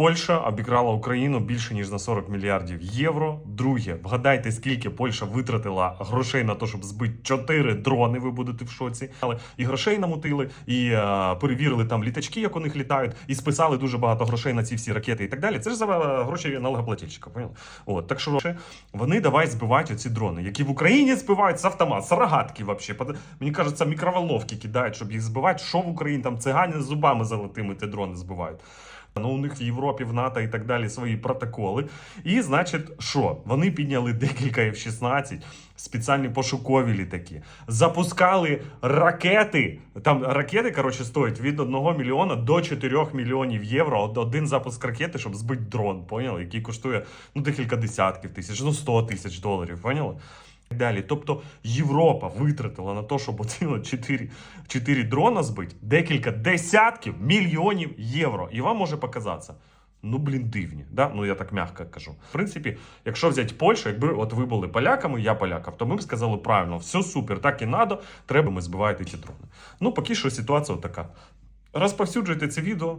Польща обікрала Україну більше ніж на 40 мільярдів євро. Друге, вгадайте, скільки Польща витратила грошей на те, щоб збити 4 дрони. Ви будете в шоці. Але і грошей намутили, і е, перевірили там літачки, як у них літають, і списали дуже багато грошей на ці всі ракети і так далі. Це ж за е, гроші налогоплательщика. Поняли? От так що вони давай збивають оці дрони, які в Україні збивають з автомат, з рогатки вообще. Мені кажеться, мікроволновки кидають, щоб їх збивати. Що в Україні там цигані з зубами золотими ті дрони збивають. Ну, у них в Європі, в НАТО і так далі свої протоколи. І, значить, що? Вони підняли декілька F-16, спеціальні пошукові літаки, запускали ракети. Там ракети, коротше, стоять від 1 мільйона до 4 мільйонів євро. Од- Один запуск ракети, щоб збити дрон, поняли? Який коштує ну, декілька десятків тисяч, ну 100 тисяч доларів, поняли? Далі, тобто Європа витратила на те, щоб оці 4, 4 дрона збити декілька десятків мільйонів євро. І вам може показатися. Ну, блін, дивні, да? ну я так м'яко кажу. В принципі, якщо взяти Польщу, якби от ви були поляками, я полякав, то ми б сказали правильно, все супер, так і надо, треба ми збивати ці дрони. Ну, поки що ситуація така. Розповсюджуйте це відео.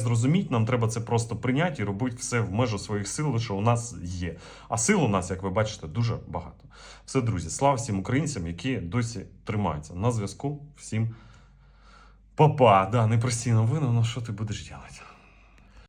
зрозуміть. Нам треба це просто прийняти і робити все в межу своїх сил, що у нас є. А сил у нас, як ви бачите, дуже багато. Все, друзі, слава всім українцям, які досі тримаються. На зв'язку всім. Папа, да, непрості новини, ну що ти будеш робити?